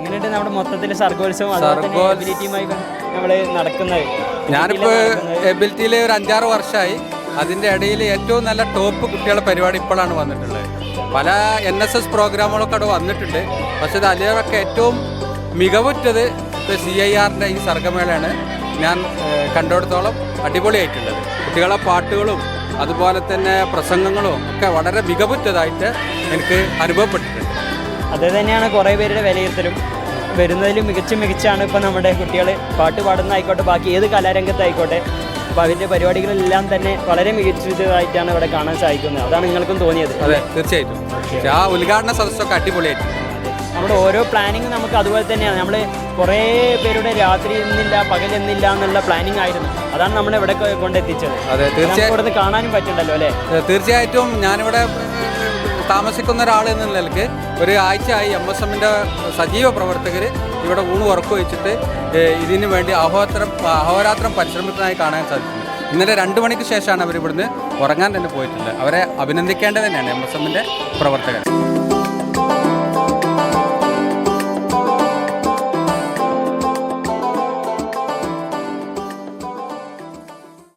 അങ്ങനെയുണ്ട് നമ്മുടെ മൊത്തത്തിൽ സർഗോത്സവം നടക്കുന്നത്. നടക്കുന്നത്. എബിലിറ്റിയിൽ ഒരു അഞ്ചാറ് വർഷമായി അതിന്റെ ഇടയിൽ ഏറ്റവും നല്ല ടോപ്പ് കുട്ടികളുടെ പരിപാടി ഇപ്പോഴാണ് വന്നിട്ടുള്ളത്. പല എൻ എസ് എസ് പ്രോഗ്രാമുകളൊക്കെ അവിടെ വന്നിട്ടുണ്ട്. പക്ഷെ ഇത് അതിലൊക്കെ ഏറ്റവും മികവുറ്റത് സി ഐ ആറിന്റെ ഈ സർഗമേളയാണ് ഞാൻ കണ്ടിടത്തോളം അടിപൊളിയായിട്ടുള്ളത്. കുട്ടികളെ പാട്ടുകളും അതുപോലെ തന്നെ പ്രസംഗങ്ങളും ഒക്കെ വളരെ മികവുറ്റതായിട്ട് എനിക്ക് അനുഭവപ്പെട്ടിട്ടുണ്ട്. അത് തന്നെയാണ് കുറേ പേരുടെ വിലയിരുത്തലും. വരുന്നതിൽ മികച്ച മികച്ചാണ് ഇപ്പോൾ നമ്മുടെ കുട്ടികൾ പാട്ട് പാടുന്നതായിക്കോട്ടെ ബാക്കി ഏത് കലാരംഗത്തായിക്കോട്ടെ അപ്പോൾ അതിന്റെ പരിപാടികളെല്ലാം തന്നെ വളരെ മികച്ചതായിട്ടാണ് ഇവിടെ കാണാൻ സാധിക്കുന്നത്. അതാണ് നിങ്ങൾക്കും തോന്നിയത്. അതെ തീർച്ചയായിട്ടും. ആ ഉദ്ഘാടന സദസ്സൊക്കെ അടിപൊളിയായിട്ട് നമ്മുടെ ഓരോ പ്ലാനിങ് നമുക്ക് അതുപോലെ തന്നെയാണ്. നമ്മൾ കുറേ പേരുടെ രാത്രി എന്നില്ല പകൽ എന്നില്ല എന്നുള്ള പ്ലാനിങ് ആയിരുന്നു. അതാണ് നമ്മളെ ഇവിടെ കൊണ്ടെത്തിച്ചത്. അതെ തീർച്ചയായിട്ടും കാണാനും പറ്റണ്ടല്ലോ അല്ലേ? തീർച്ചയായിട്ടും ഞാനിവിടെ താമസിക്കുന്ന ഒരാൾ എന്ന നിലയ്ക്ക് ഒരു ആഴ്ചയായി എം എസ് എമ്മിന്റെ സജീവ പ്രവർത്തകർ ഇവിടെ ഊണ് ഉറക്കു വെച്ചിട്ട് ഇതിനു വേണ്ടി അഹോത്രം അഹോരാത്രം പരിശ്രമിക്കുന്നതായി കാണാൻ സാധിക്കുന്നു. ഇന്നലെ രണ്ട് മണിക്ക് ശേഷമാണ് അവർ ഇവിടുന്ന് ഉറങ്ങാൻ തന്നെ പോയിട്ടുള്ളത്. അവരെ അഭിനന്ദിക്കേണ്ടത് തന്നെയാണ് എം എസ് എമ്മിന്റെ പ്രവർത്തകർ.